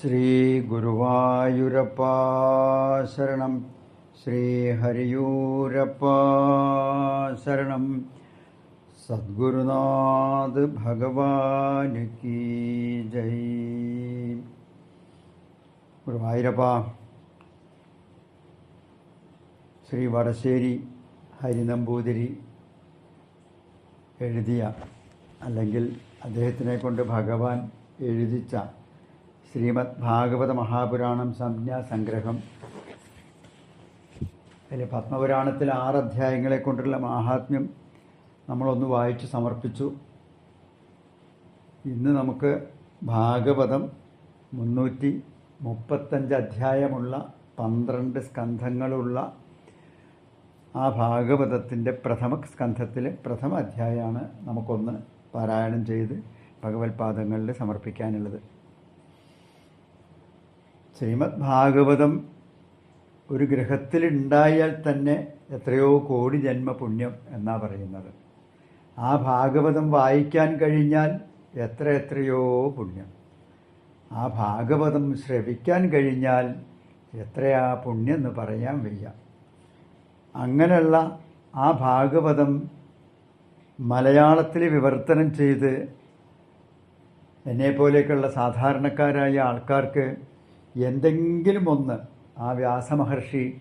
ശ്രീ ഗുരുവായൂരപ്പ ശരണം ശരണം. സദ്ഗുരുനാഥ് ഭഗവാന് കീ ജയ് ഗുരുവായൂരപ്പ. ശ്രീ വടശ്ശേരി ഹരിനമ്പൂതിരി എഴുതിയ അല്ലെങ്കിൽ അദ്ദേഹത്തിനെ കൊണ്ട് ഭഗവാൻ എഴുതിച്ച ശ്രീമദ് ഭാഗവത മഹാപുരാണം സംജ്ഞാസംഗ്രഹം. അതിൽ പത്മപുരാണത്തിൽ ആറ് അധ്യായങ്ങളെ കൊണ്ടുള്ള മാഹാത്മ്യം നമ്മളൊന്ന് വായിച്ച് സമർപ്പിച്ചു. ഇന്ന് നമുക്ക് ഭാഗവതം മുന്നൂറ്റി മുപ്പത്തഞ്ച് അധ്യായമുള്ള പന്ത്രണ്ട് സ്കന്ധങ്ങളുള്ള ആ ഭാഗവതത്തിന്റെ പ്രഥമ സ്കന്ധത്തിലെ പ്രഥമ അധ്യായമാണ് നമുക്കൊന്ന് പാരായണം ചെയ്ത് ഭഗവത്പാദങ്ങളിൽ സമർപ്പിക്കാനുള്ളത്. ശ്രീമദ് ഭാഗവതം ഒരു ഗ്രഹത്തിലുണ്ടായാൽ തന്നെ എത്രയോ കോടി ജന്മ പുണ്യം എന്നാണ് പറയുന്നത്. ആ ഭാഗവതം വായിക്കാൻ കഴിഞ്ഞാൽ എത്ര എത്രയോ പുണ്യം. ആ ഭാഗവതം ശ്രവിക്കാൻ കഴിഞ്ഞാൽ എത്രയാ പുണ്യം എന്ന് പറയാൻ വയ്യ. അങ്ങനെയുള്ള ആ ഭാഗവതം മലയാളത്തിൽ വിവർത്തനം ചെയ്ത് എന്നെപ്പോലെയൊക്കെയുള്ള സാധാരണക്കാരായ ആൾക്കാർക്ക് എന്തെങ്കിലും ഒന്ന് ആ വ്യാസമഹർഷി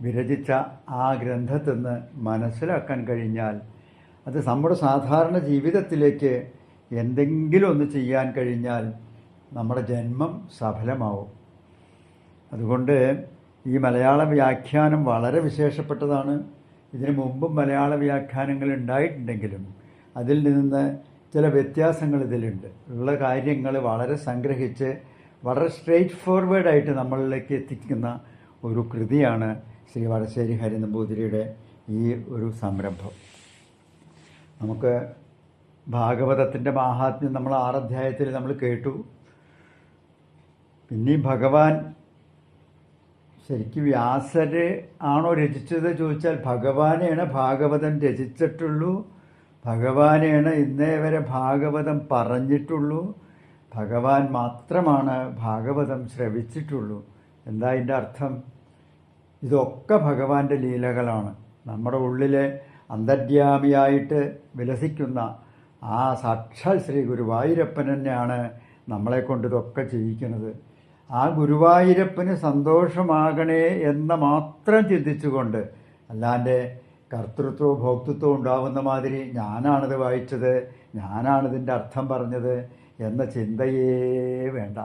വിരചിച്ച ആ ഗ്രന്ഥത്തിൽ നിന്ന് മനസ്സിലാക്കാൻ കഴിഞ്ഞാൽ അത് നമ്മുടെ സാധാരണ ജീവിതത്തിലേക്ക് എന്തെങ്കിലും ഒന്ന് ചെയ്യാൻ കഴിഞ്ഞാൽ നമ്മുടെ ജന്മം സഫലമാവും. അതുകൊണ്ട് ഈ മലയാള വ്യാഖ്യാനം വളരെ വിശേഷപ്പെട്ടതാണ്. ഇതിനു മുമ്പും മലയാള വ്യാഖ്യാനങ്ങൾ ഉണ്ടായിട്ടുണ്ടെങ്കിലും അതിൽ നിന്ന് ചില വ്യത്യാസങ്ങൾ ഇതിലുണ്ട്. ഉള്ള കാര്യങ്ങൾ വളരെ സംഗ്രഹിച്ച് വളരെ സ്ട്രെയിറ്റ് ഫോർവേഡായിട്ട് നമ്മളിലേക്ക് എത്തിക്കുന്ന ഒരു കൃതിയാണ് ശ്രീ വടശ്ശേരി ഹരിനമ്പൂതിരിയുടെ ഈ ഒരു സംരംഭം. നമുക്ക് ഭാഗവതത്തിന്റെ മാഹാത്മ്യം നമ്മൾ ആറധ്യായത്തിൽ നമ്മൾ കേട്ടു. പിന്നെ ഭഗവാൻ ശരിക്കും വ്യാസര് ആണോ രചിച്ചത് ചോദിച്ചാൽ ഭഗവാനെയാണ് ഭാഗവതം രചിച്ചിട്ടുള്ളൂ. ഭഗവാനെയാണ് ഇന്നേ വരെ ഭാഗവതം പറഞ്ഞിട്ടുള്ളൂ. ഭഗവാൻ മാത്രമാണ് ഭാഗവതം ശ്രവിച്ചിട്ടുള്ളൂ. എന്താ അതിന്റെ അർത്ഥം? ഇതൊക്കെ ഭഗവാന്റെ ലീലകളാണ്. നമ്മുടെ ഉള്ളിലെ അന്തര്യാമിയായിട്ട് വിലസിക്കുന്ന ആ സാക്ഷാൽ ശ്രീ ഗുരുവായൂരപ്പൻ തന്നെയാണ് നമ്മളെ കൊണ്ട് ഇതൊക്കെ ചെയ്യിക്കുന്നത്. ആ ഗുരുവായൂരപ്പന് സന്തോഷമാകണേ എന്ന മാത്രം ചിന്തിച്ചുകൊണ്ട് അല്ലാണ്ട് കർത്തൃത്വവും ഭോക്തൃത്വവും ഉണ്ടാവുന്ന മാതിരി ഞാനാണിത് വായിച്ചത് ഞാനാണിതിന്റെ അർത്ഥം പറഞ്ഞത് എന്ന ചിന്തയേ വേണ്ട.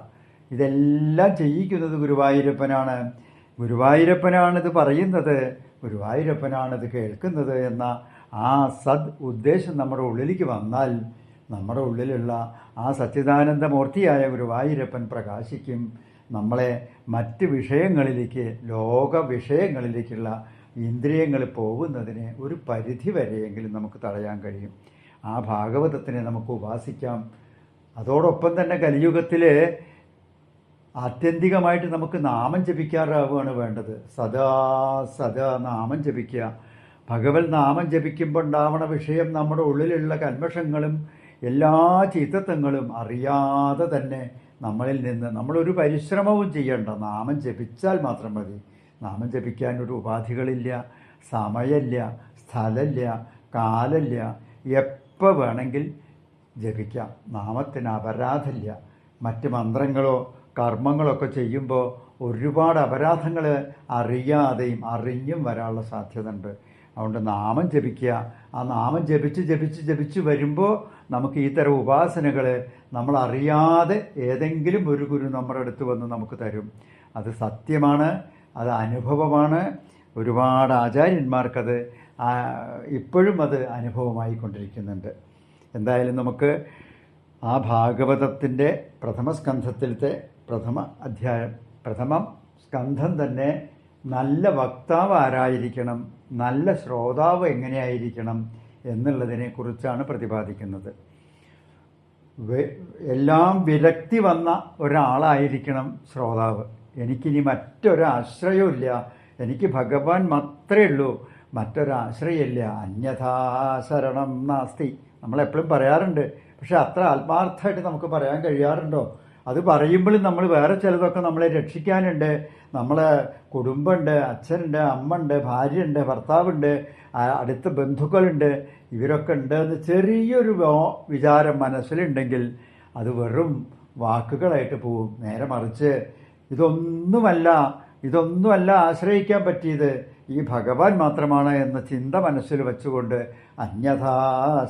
ഇതെല്ലാം ചെയ്യിക്കുന്നത് ഗുരുവായൂരപ്പനാണ്. ഗുരുവായൂരപ്പനാണിത് പറയുന്നത് ഗുരുവായൂരപ്പനാണിത് കേൾക്കുന്നത് എന്ന ആ സദ് ഉദ്ദേശം നമ്മുടെ ഉള്ളിലേക്ക് വന്നാൽ നമ്മുടെ ഉള്ളിലുള്ള ആ സച്ചിദാനന്ദമൂർത്തിയായ ഗുരുവായൂരപ്പൻ പ്രകാശിക്കും. നമ്മളെ മറ്റ് വിഷയങ്ങളിലേക്ക് ലോക വിഷയങ്ങളിലേക്കുള്ള ഇന്ദ്രിയങ്ങൾ പോകുന്നതിനെ ഒരു പരിധി വരെയെങ്കിലും നമുക്ക് തടയാൻ കഴിയും. ആ ഭാഗവതത്തിനെ നമുക്ക് ഉപാസിക്കാം. അതോടൊപ്പം തന്നെ കലിയുഗത്തിൽ ആത്യന്തികമായിട്ട് നമുക്ക് നാമം ജപിക്കാറാവുകയാണ് വേണ്ടത്. സദാ സദാ നാമം ജപിക്കുക. ഭഗവത് നാമം ജപിക്കുമ്പോൾ ഉണ്ടാവണ വിഷയം നമ്മുടെ ഉള്ളിലുള്ള കന്മഷങ്ങളും എല്ലാ ചീത്തത്വങ്ങളും അറിയാതെ തന്നെ നമ്മളിൽ നിന്ന് നമ്മളൊരു പരിശ്രമവും ചെയ്യേണ്ട. നാമം ജപിച്ചാൽ മാത്രം മതി. നാമം ജപിക്കാൻ ഒരു ഉപാധികളില്ല സമയമില്ല സ്ഥലമില്ല കാലമില്ല. എപ്പോൾ വേണമെങ്കിൽ ജപിക്കാം. നാമത്തിന് അപരാധമില്ല മറ്റ് മന്ത്രങ്ങളോ കർമ്മങ്ങളൊക്കെ ചെയ്യുമ്പോൾ ഒരുപാട് അപരാധങ്ങൾ അറിയാതെയും അറിഞ്ഞും വരാനുള്ള സാധ്യത ഉണ്ട് അതുകൊണ്ട് നാമം ജപിക്കുക. ആ നാമം ജപിച്ച് ജപിച്ച് ജപിച്ച് വരുമ്പോൾ നമുക്ക് ഈ തരം ഉപാസനകൾ നമ്മൾ അറിയാതെ ഏതെങ്കിലും ഒരു ഗുരു നമ്മുടെ അടുത്ത് വന്ന് നമുക്ക് തരും. അത് സത്യമാണ് അത് അനുഭവമാണ്. ഒരുപാട് ആചാര്യന്മാർക്കത് ഇപ്പോഴും അത് അനുഭവമായി കൊണ്ടിരിക്കുന്നുണ്ട്. എന്തായാലും നമുക്ക് ആ ഭാഗവതത്തിന്റെ പ്രഥമ സ്കന്ധത്തിലത്തെ പ്രഥമ അധ്യായം പ്രഥമം സ്കന്ധം തന്നെ നല്ല വക്താവ് ആരായിരിക്കണം നല്ല ശ്രോതാവ് എങ്ങനെയായിരിക്കണം എന്നുള്ളതിനെ കുറിച്ചാണ് പ്രതിപാദിക്കുന്നത്. എല്ലാം വിരക്തി വന്ന ഒരാളായിരിക്കണം ശ്രോതാവ്. എനിക്കിനി മറ്റൊരാശ്രയമില്ല എനിക്ക് ഭഗവാൻ മാത്രമേ ഉള്ളൂ. മറ്റൊരാശ്രയമില്ല. അന്യഥാ ശരണം നാസ്തി. നമ്മളെപ്പോഴും പറയാറുണ്ട്. പക്ഷെ അത്ര ആത്മാർത്ഥമായിട്ട് നമുക്ക് പറയാൻ കഴിയാറുണ്ടോ? അത് പറയുമ്പോഴും നമ്മൾ വേറെ ചിലതൊക്കെ നമ്മളെ രക്ഷിക്കാനുണ്ട്. നമ്മളെ കുടുംബമുണ്ട് അച്ഛനുണ്ട് അമ്മയുണ്ട് ഭാര്യയുണ്ട് ഭർത്താവുണ്ട് അടുത്ത ബന്ധുക്കളുണ്ട്. ഇവരൊക്കെ ഉണ്ട് എന്ന് ചെറിയൊരു വിചാരം മനസ്സിലുണ്ടെങ്കിൽ അത് വെറും വാക്കുകളായിട്ട് പോവും. നേരെ മറിച്ച് ഇതൊന്നുമല്ല ഇതൊന്നുമല്ല ആശ്രയിക്കാൻ പറ്റിയത് ഈ ഭഗവാൻ മാത്രമാണ് എന്ന ചിന്ത മനസ്സിൽ വെച്ചുകൊണ്ട് അന്യഥാ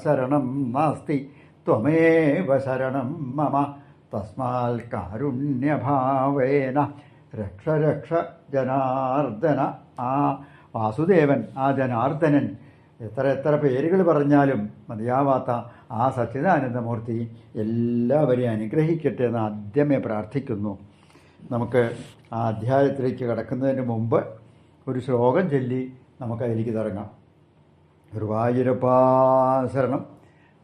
ശരണം നാസ്തി ത്വമേവ ശരണം മമ. തസ്മാൽ കാരുണ്യഭാവേന രക്ഷ രക്ഷ ജനാർദ്ദന. ആ വാസുദേവൻ ആ ജനാർദ്ദനൻ. എത്ര എത്ര പേരുകൾ പറഞ്ഞാലും മതിയാവാത്ത ആ സച്ചിദാനന്ദമൂർത്തി എല്ലാവരെയും അനുഗ്രഹിക്കട്ടെ എന്ന് ആദ്യമേ പ്രാർത്ഥിക്കുന്നു. നമുക്ക് ആ അധ്യായത്തിലേക്ക് കടക്കുന്നതിന് മുമ്പ് ഒരു ശ്ലോകം ചൊല്ലി നമുക്ക് അതിലേക്ക് തുടങ്ങാം ഗുരുവായൂരപ്പാശരണം.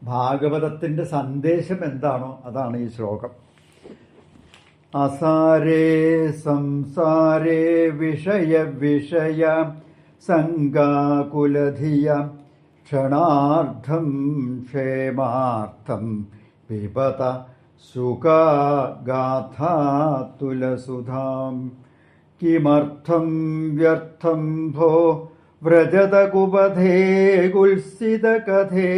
ഭാഗവതത്തിന്റെ സന്ദേശം എന്താണോ അതാണ് ഈ ശ്ലോകം. അസാരേ സംസാരേ വിഷയ വിഷയ സംഗാകുലധിയ ക്ഷണാർത്ഥം ക്ഷേമാർത്ഥം പിബത സുഖാഗാഥാതുലസുധാം. കിമർത്ഥം വ്യർത്ഥം ഭോ വ്രജതകുപഥേ കുൽസിതകഥേ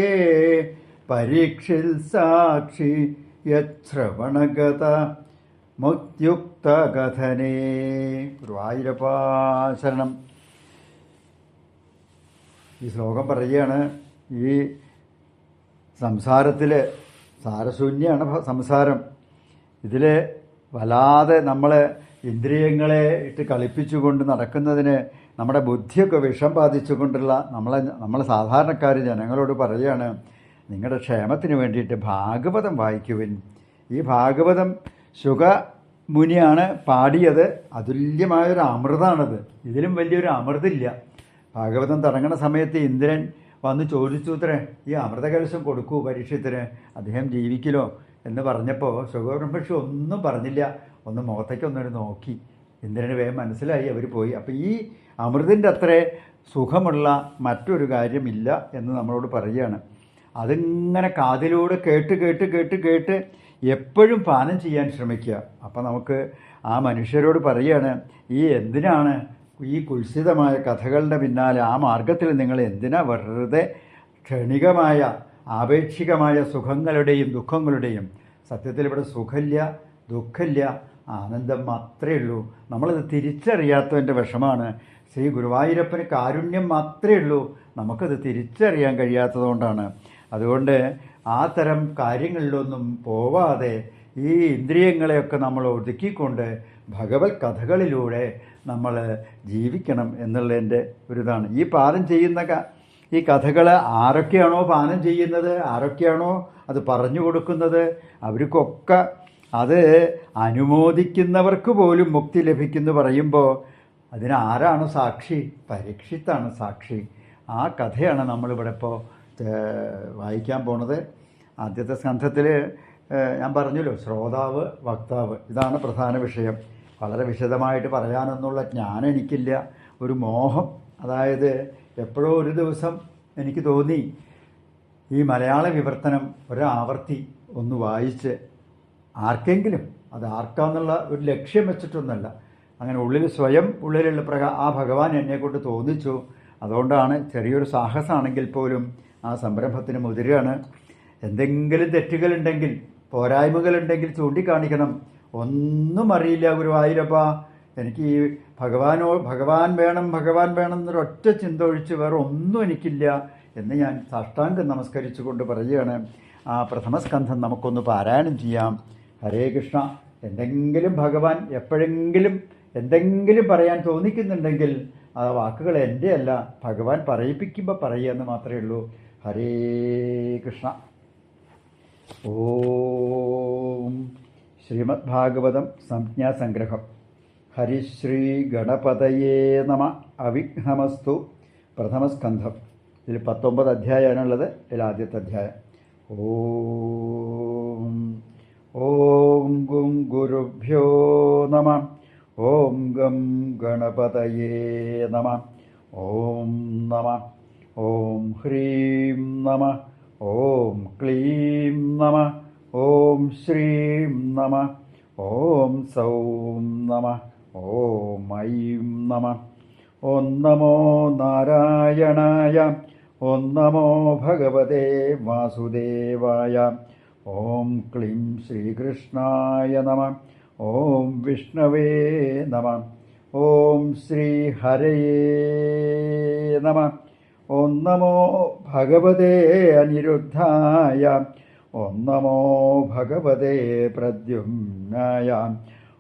പരീക്ഷിൽ സാക്ഷി യശ്രവണഗത മുക്യുക്തകഥനേ ഗുരുവായൂരപ്പാശരണം ഈ ശ്ലോകം പറയുകയാണ് ഈ സംസാരത്തിൽ സാരശൂന്യാണ് സംസാരം. ഇതിൽ വല്ലാതെ നമ്മൾ ഇന്ദ്രിയങ്ങളെ ഇട്ട് കളിപ്പിച്ചുകൊണ്ട് നടക്കുന്നതിന് നമ്മുടെ ബുദ്ധിയൊക്കെ വിഷം ബാധിച്ചുകൊണ്ടുള്ള നമ്മളെ നമ്മൾ സാധാരണക്കാർ ജനങ്ങളോട് പറയുകയാണ് നിങ്ങളുടെ ക്ഷേമത്തിന് വേണ്ടിയിട്ട് ഭാഗവതം വായിക്കുവിൻ. ഈ ഭാഗവതം സുഖ മുനിയാണ് പാടിയത്. അതുല്യമായൊരു അമൃതാണത്. ഇതിലും വലിയൊരു അമൃതില്ല. ഭാഗവതം തുടങ്ങുന്ന സമയത്ത് ഇന്ദ്രൻ വന്ന് ചോദിച്ചു ഇത്രേ ഈ അമൃതകലശം കൊടുക്കൂ പരീക്ഷത്തിന്. അദ്ദേഹം ജീവിക്കലോ? എന്ന് പറഞ്ഞപ്പോൾ സുഖബ്രഹ്മർഷി ഒന്നും പറഞ്ഞില്ല. ഒന്ന് മുഖത്തേക്ക് ഒന്നൊരു നോക്കി. ഇന്ദ്രന് വേഗം മനസ്സിലായി അവർ പോയി. അപ്പോൾ ഈ അമൃതിന്റെ അത്ര സുഖമുള്ള മറ്റൊരു കാര്യമില്ല എന്ന് നമ്മളോട് പറയുകയാണ്. അതിങ്ങനെ കാതിലൂടെ കേട്ട് കേട്ട് കേട്ട് കേട്ട് എപ്പോഴും പാനം ചെയ്യാൻ ശ്രമിക്കുക. അപ്പോൾ നമുക്ക് ആ മനുഷ്യരോട് പറയുകയാണ് ഈ എന്തിനാണ് ഈ കുൽസിതമായ കഥകളുടെ പിന്നാലെ ആ മാർഗത്തിൽ നിങ്ങൾ എന്തിനാ വെറുതെ ക്ഷണികമായ ആപേക്ഷികമായ സുഖങ്ങളുടെയും ദുഃഖങ്ങളുടെയും സത്യത്തിൽ ഇവിടെ സുഖമില്ല ദുഃഖമില്ല. ആനന്ദം മാത്രമേ ഉള്ളൂ. നമ്മളത് തിരിച്ചറിയാത്തതിന്റെ വിഷമാണ്. ശ്രീ ഗുരുവായൂരപ്പന് കാരുണ്യം മാത്രമേ ഉള്ളൂ. നമുക്കത് തിരിച്ചറിയാൻ കഴിയാത്തതുകൊണ്ടാണ്. അതുകൊണ്ട് ആ തരം കാര്യങ്ങളിലൊന്നും പോവാതെ ഈ ഇന്ദ്രിയങ്ങളെയൊക്കെ നമ്മൾ ഒതുക്കിക്കൊണ്ട് ഭഗവത് കഥകളിലൂടെ നമ്മൾ ജീവിക്കണം എന്നുള്ളതിന്റെ ഒരിതാണ്. ഈ പാനം ചെയ്യുന്ന ഈ കഥകൾ ആരൊക്കെയാണോ പാനം ചെയ്യുന്നത് ആരൊക്കെയാണോ അത് പറഞ്ഞു കൊടുക്കുന്നത് അവർക്കൊക്കെ അത് അനുമോദിക്കുന്നവർക്ക് പോലും മുക്തി ലഭിക്കുന്നു പറയുമ്പോൾ അതിനാരാണ് സാക്ഷി? പരീക്ഷിത്താണ് സാക്ഷി. ആ കഥയാണ് നമ്മളിവിടെ ഇപ്പോൾ വായിക്കാൻ പോണത്. ആദ്യത്തെ സ്കന്ധത്തിൽ ഞാൻ പറഞ്ഞല്ലോ ശ്രോതാവ് വക്താവ്. ഇതാണ് പ്രധാന വിഷയം. വളരെ വിശദമായിട്ട് പറയാനൊന്നുള്ള ജ്ഞാനം എനിക്കില്ല. ഒരു മോഹം. അതായത് എപ്പോഴോ ഒരു ദിവസം എനിക്ക് തോന്നി ഈ മലയാള വിവർത്തനം ഒരാവർത്തി ഒന്ന് വായിച്ച് ആർക്കെങ്കിലും അത് ആർക്കാന്നുള്ള ഒരു ലക്ഷ്യം വെച്ചിട്ടൊന്നല്ല അങ്ങനെ ഉള്ളിൽ സ്വയം ഉള്ളിലുള്ള പ്രകാ ആ ഭഗവാൻ എന്നെക്കൊണ്ട് തോന്നിച്ചു. അതുകൊണ്ടാണ് ചെറിയൊരു സാഹസമാണെങ്കിൽ പോലും ആ സംരംഭത്തിന് മുതിരുകയാണ്. എന്തെങ്കിലും തെറ്റുകളുണ്ടെങ്കിൽ പോരായ്മകളുണ്ടെങ്കിൽ ചൂണ്ടിക്കാണിക്കണം. ഒന്നും അറിയില്ല ഗുരുവായൂരപ്പ. എനിക്ക് ഈ ഭഗവാനോ ഭഗവാൻ വേണം ഭഗവാൻ വേണം എന്നൊരൊറ്റ ചിന്ത ഒഴിച്ച് വേറെ ഒന്നും എനിക്കില്ല എന്ന് ഞാൻ സാഷ്ടാംഗം നമസ്കരിച്ചുകൊണ്ട് പറയുകയാണ്. ആ പ്രഥമസ്കന്ധം നമുക്കൊന്ന് പാരായണം ചെയ്യാം. ഹരേ കൃഷ്ണ എന്തെങ്കിലും ഭഗവാൻ എപ്പോഴെങ്കിലും എന്തെങ്കിലും പറയാൻ തോന്നിക്കുന്നുണ്ടെങ്കിൽ ആ വാക്കുകൾ എന്റെ അല്ല ഭഗവാൻ പറയിപ്പിക്കുമ്പോൾ പറയുക എന്ന് മാത്രമേ ഉള്ളൂ. ഹരേ കൃഷ്ണ. ഓം ശ്രീമദ് ഭാഗവതം സംജ്ഞാസംഗ്രഹം. ഹരിശ്രീ ഗണപതയേ നമ. അവിഘ്നമസ്തു. പ്രഥമസ്കന്ധം. ഇതിൽ പത്തൊമ്പത് അധ്യായമാണുള്ളത്. ഇതിൽ ആദ്യത്തെ അധ്യായം. ഓം ഓം ഗും ഗുരുഭ്യോ നമ. ഓം ഗം ഗണപതയേ നമ. ഓം നമ. ഓം ഹ്രീം നമ. ഓം ക്ലീം നമ. ഓം ശ്രീം നമ. ഓം സൗം നമ. ഓം ഐം നമ. ഓം നമോ നാരായണായ. ഓം നമോ ഭഗവതേ വാസുദേവായ. ഓം ക്ലീം ശ്രീകൃഷ്ണായ നമ. ഓം വിഷ്ണവേ നമ. ഓം ശ്രീ ഹരയേ നമ. ഓം നമോ ഭഗവതേ അനിരുദ്ധായ. ഓം നമോ ഭഗവതേ പ്രദ്യുമ്നായ.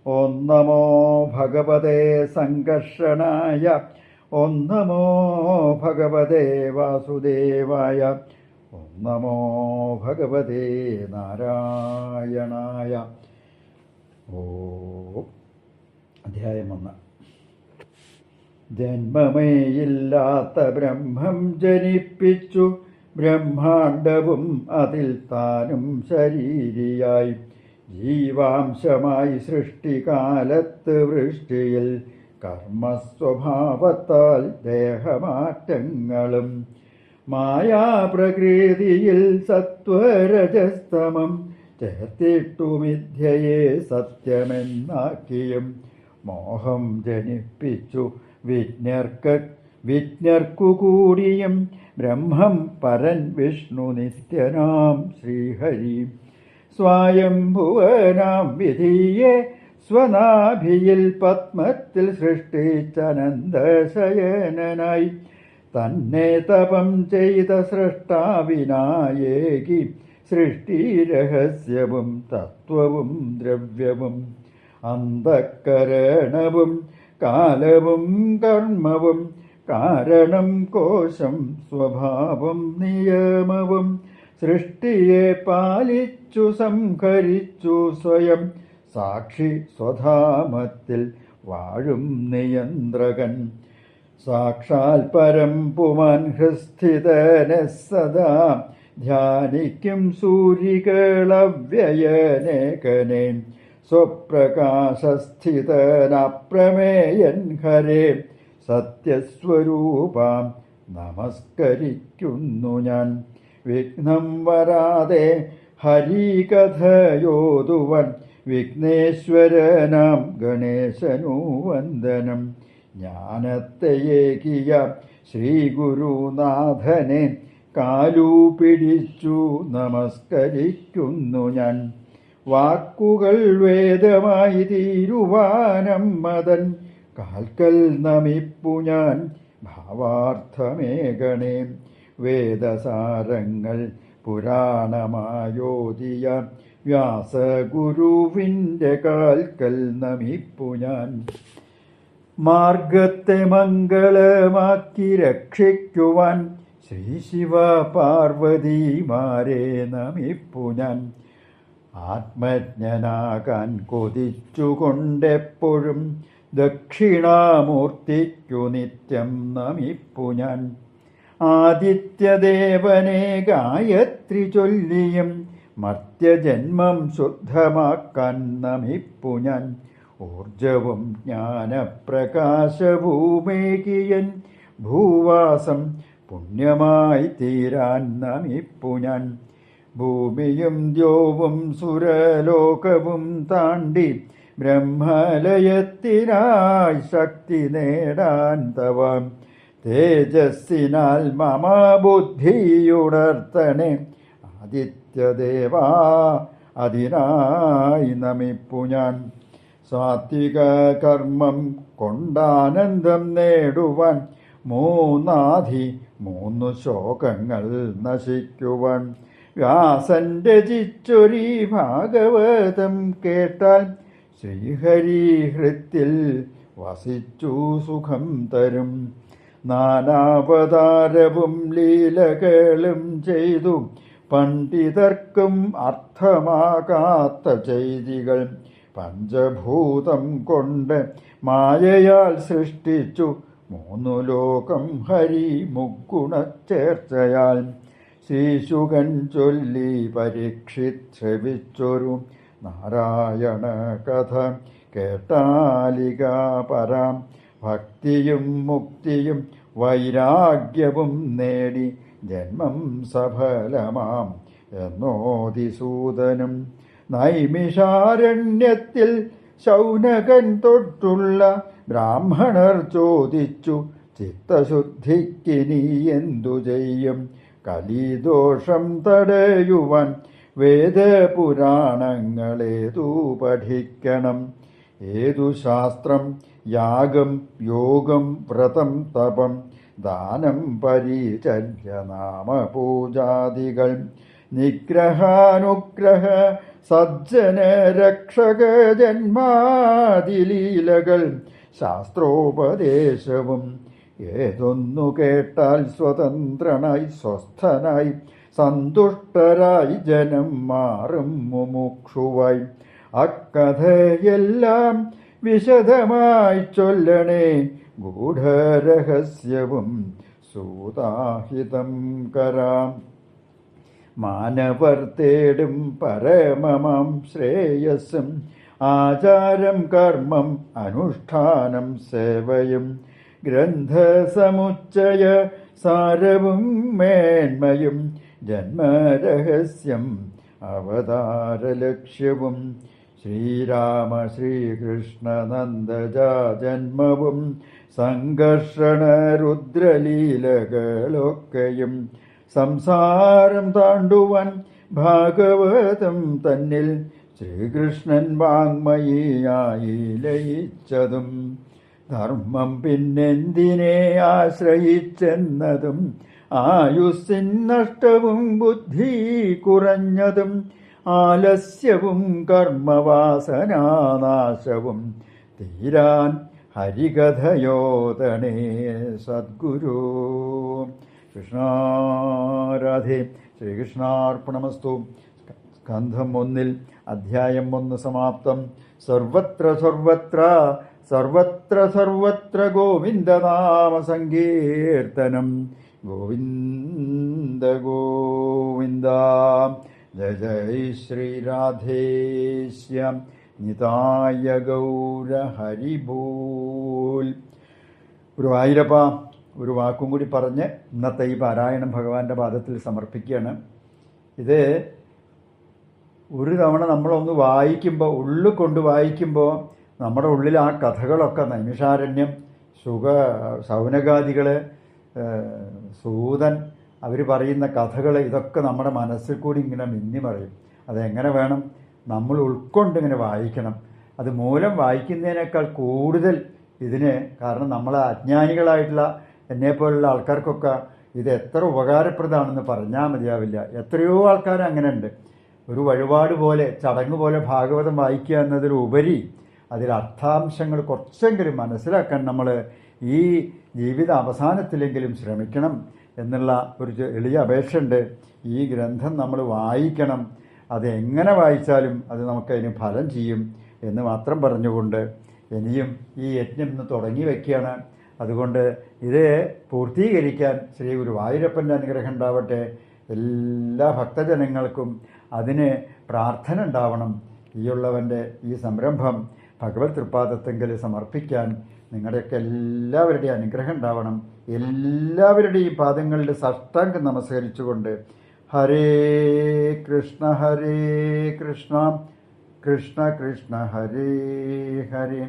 ഓം നമോ ഭഗവതേ സംഘർഷണായ. ഓം നമോ ഭഗവതേ വാസുദേവായ. നമോ ഭഗവതേ നാരായണായ. ഓ അധ്യായം ഒന്ന്. ജന്മമേയില്ലാത്ത ബ്രഹ്മം ജനിപ്പിച്ചു. ബ്രഹ്മാണ്ടവും അതിൽ താനും ശരീരിയായി. ജീവാംശമായി സൃഷ്ടികാലത്ത് വൃഷ്ടിയിൽ കർമ്മസ്വഭാവത്താൽ ദേഹമാറ്റങ്ങളും മായാപ്രകൃതിയിൽ സത്വരജസ്തമം ചേർത്തിട്ടു മിഥ്യയെ സത്യമെന്നാക്കിയും മോഹം ജനിപ്പിച്ചു വിജ്ഞർക്ക് വിജ്ഞർക്കുകൂടിയും ബ്രഹ്മം പരൻ വിഷ്ണു നിത്യനാം ശ്രീഹരി. സ്വയംഭുവനാം വിധിയെ സ്വനാഭിയിൽ പത്മത്തിൽ സൃഷ്ടിച്ചനന്തശയനായി തന്നെ തപം ചെയ്ത സൃഷ്ടാവിനായേകി സൃഷ്ടിരഹസ്യവും തത്വവും ദ്രവ്യവും അന്ധക്കരണവും കാലവും കർമ്മവും കാരണം കോശം സ്വഭാവം നിയമവും സൃഷ്ടിയെ പാലിച്ചു സംഹരിച്ചു സ്വയം സാക്ഷി സ്വധാമത്തിൽ വാഴും നിയന്ത്രകൻ സാക്ഷാൽ പരം പുമാൻ ഹൃസ്ഥിതനെ സദാ ധ്യാനിക്കും സൂര്യകളവ്യയനേകനെ സ്വപ്രകാശസ്ഥിതനപ്രമേയൻ ഹരേ സത്യസ്വരൂപാം നമസ്കരിക്കുന്നു ഞാൻ. വിഘ്നം വരാതെ ഹരികഥയോതുവൻ വിഘ്നേശ്വരനാം ഗണേശനു വന്ദനം ജ്ഞാനത്തെയേകിയ ശ്രീ ഗുരുനാഥനെ കാലു പിടിച്ചു നമസ്കരിക്കുന്നു ഞാൻ. വാക്കുകൾ വേദമായി തീരുവാനം മതൻ കാൽക്കൽ നമിപ്പു ഞാൻ. ഭാവാർത്ഥമേകണേ. വേദസാരങ്ങൾ പുരാണമായോതിയ വ്യാസഗുരുവിന്റെ കാൽക്കൽ നമിപ്പു ഞാൻ. മാർഗത്തെ മംഗളമാക്കി രക്ഷിക്കുവാൻ ശ്രീ ശിവ പാർവതിമാരെ നമിപ്പു ഞാൻ. ആത്മജ്ഞനാകാൻ കൊതിച്ചുകൊണ്ടെപ്പോഴും ദക്ഷിണാമൂർത്തിക്കു നിത്യം നമിപ്പു ഞാൻ. ആദിത്യദേവനെ ഗായത്രി ചൊല്ലിയും മർത്യജന്മം ശുദ്ധമാക്കാൻ നമിപ്പു ഞാൻ. ഊർജവും ജ്ഞാനപ്രകാശഭൂമേകിയൻ ഭൂവാസം പുണ്യമായി തീരാൻ നമിപ്പു ഞാൻ. ഭൂമിയും ദ്യോവും സുരലോകവും താണ്ടി ബ്രഹ്മലയത്തിനായി ശക്തി നേടാൻ തവ. തേജസ്സിനാൽ മമ ബുദ്ധിയുണർത്തണേ ആദിത്യദേവാ അതിനായി നമിപ്പു ഞാൻ. സാത്വിക കർമ്മം കൊണ്ടാനന്ദം നേടുവാൻ മൂന്നാധി മൂന്നു ശോകങ്ങൾ നശിക്കുവാൻ. വ്യാസൻ രചിച്ചൊരീ ഭാഗവതം കേട്ടാൽ ശ്രീഹരി ഹൃത്തിൽ വസിച്ചു സുഖം തരും. നാനാവതാരവും ലീലകളും ചെയ്തു പണ്ഡിതർക്കും അർത്ഥമാകാത്ത ചെയ്തികൾ. പഞ്ചഭൂതം കൊണ്ട് മായയാൽ സൃഷ്ടിച്ചു. മൂന്നു ലോകം ഹരി മുക്കുണച്ചേർച്ചയാൽ ശിശുകൻ ചൊല്ലി പരീക്ഷിത് ശ്രവിച്ചൊരു നാരായണ കഥ കേട്ടാലിക പരാം. ഭക്തിയും മുക്തിയും വൈരാഗ്യവും നേടി ജന്മം സഫലമാം എന്നോതിസൂതനും നൈമിഷാരണ്യത്തിൽ ശൗനകൻ തൊട്ടുള്ള ബ്രാഹ്മണർ ചോദിച്ചു ചിത്തശുദ്ധിക്കിനി എന്തു ചെയ്യും? കലിദോഷം തടയുവാൻ വേദപുരാണങ്ങളേതു പഠിക്കണം? ഏതു ശാസ്ത്രം? യാഗം യോഗം വ്രതം തപം ദാനം പരിചര്യ നാമപൂജാദികൾ നിഗ്രഹാനുഗ്രഹ സജ്ജന രക്ഷക ജന്മാതിലീലകൾ ശാസ്ത്രോപദേശവും. ഏതൊന്നു കേട്ടാൽ സ്വതന്ത്രനായി സ്വസ്ഥനായി സന്തുഷ്ടരായി ജനം മാറും മുമുക്ഷുവായി. അക്കഥയെല്ലാം വിശദമായി ചൊല്ലണേ ഗൂഢരഹസ്യവും സൂതാഹിതം കരാം. മാനവർ തേടും പരമമാം ശ്രേയസ്സും. ആചാരം കർമ്മം അനുഷ്ഠാനം സേവയും ഗ്രന്ഥസമുച്ചയ സാരവും മേന്മയും ജന്മരഹസ്യം അവതാരലക്ഷ്യവും ശ്രീരാമ ശ്രീകൃഷ്ണ നന്ദജാ ജന്മവും സംഘർഷണ രുദ്രലീലകളൊക്കെയും സംസാരം താണ്ടുവാൻ ഭാഗവതം തന്നിൽ ശ്രീകൃഷ്ണൻ വാങ്മയിയായി ലയിച്ചതും ധർമ്മം പിന്നെന്തിനെ ആശ്രയിച്ചെന്നതും ആയുസ്സിൻ നഷ്ടവും ബുദ്ധി കുറഞ്ഞതും ആലസ്യവും കർമ്മവാസനാനാശവും തീരാൻ ഹരികഥയോതണേ സദ്ഗുരു. കൃഷ്ണാരാധേ ശ്രീകൃഷ്ണാർപ്പണമസ്തു. സ്കന്ധം ഒന്നിൽ അധ്യായം ഒന്ന് സമാപ്തം. സർവത്ര സർവത്ര സർവത്ര സർവത്ര ഗോവിന്ദനാമ സങ്കീർത്തനം ഗോവിന്ദ ഗോവിന്ദ. ജയ ജയ ശ്രീരാധേശ്യം. നിതായ ഗൗര ഹരിഭൂൽ. ഗുരുവായൂരപ്പ ഒരു വാക്കും കൂടി പറഞ്ഞ് ഇന്നത്തെ ഈ പാരായണം ഭഗവാന്റെ പാദത്തിൽ സമർപ്പിക്കുകയാണ്. ഇത് ഒരു തവണ നമ്മളൊന്ന് വായിക്കുമ്പോൾ ഉള്ളിൽ കൊണ്ട് വായിക്കുമ്പോൾ നമ്മുടെ ഉള്ളിൽ ആ കഥകളൊക്കെ നൈമിഷാരണ്യം സുഖ സൗനകാദികൾ സൂതൻ അവർ പറയുന്ന കഥകൾ ഇതൊക്കെ നമ്മുടെ മനസ്സിൽ കൂടി ഇങ്ങനെ മിന്നി പറയും അതെങ്ങനെ വേണം? നമ്മൾ ഉൾക്കൊണ്ട് ഇങ്ങനെ വായിക്കണം. അത് മൂലം വായിക്കുന്നതിനേക്കാൾ കൂടുതൽ ഇതിന് കാരണം നമ്മളെ അജ്ഞാനികളായിട്ടുള്ള എന്നെപ്പോലുള്ള ആൾക്കാർക്കൊക്കെ ഇത് എത്ര ഉപകാരപ്രദമാണെന്ന് പറഞ്ഞാൽ മതിയാവില്ല. എത്രയോ ആൾക്കാർ അങ്ങനെ ഉണ്ട് ഒരു വഴിപാട് പോലെ ചടങ്ങ് പോലെ ഭാഗവതം വായിക്കുക എന്നതിലുപരി അതിൽ അർത്ഥാംശങ്ങൾ കുറച്ചെങ്കിലും മനസ്സിലാക്കാൻ നമ്മൾ ഈ ജീവിത അവസാനത്തിലെങ്കിലും ശ്രമിക്കണം എന്നുള്ള ഒരു എളിയ അപേക്ഷയുണ്ട്. ഈ ഗ്രന്ഥം നമ്മൾ വായിക്കണം. അത് എങ്ങനെ വായിച്ചാലും അത് നമുക്കതിന് ഫലം ചെയ്യും എന്ന് മാത്രം പറഞ്ഞുകൊണ്ട് ഇനിയും ഈ യജ്ഞം ഇന്ന് തുടങ്ങി വയ്ക്കുകയാണ് അതുകൊണ്ട് ഇത് പൂർത്തീകരിക്കാൻ ശ്രീ ഗുരു ഗുരുവായൂരപ്പന്റെ അനുഗ്രഹം ഉണ്ടാവട്ടെ. എല്ലാ ഭക്തജനങ്ങൾക്കും അതിന് പ്രാർത്ഥന ഉണ്ടാവണം. ഈയുള്ളവന്റെ ഈ സംരംഭം ഭഗവത് തൃപ്പാദത്തെങ്കിൽ സമർപ്പിക്കാൻ നിങ്ങളുടെയൊക്കെ എല്ലാവരുടെയും അനുഗ്രഹം ഉണ്ടാവണം. എല്ലാവരുടെയും പാദങ്ങളുടെ സഷ്ടാംഗം നമസ്കരിച്ചുകൊണ്ട് ഹരേ കൃഷ്ണ ഹരേ കൃഷ്ണ കൃഷ്ണ കൃഷ്ണ ഹരേ ഹരേ.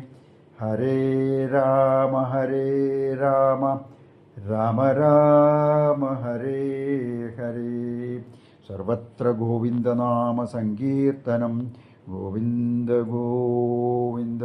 हरे राम हरे राम। राम राम हरे हरे। सर्वत्र गोविन्दनामसङ्कीर्तनं गोविन्द गोविन्द।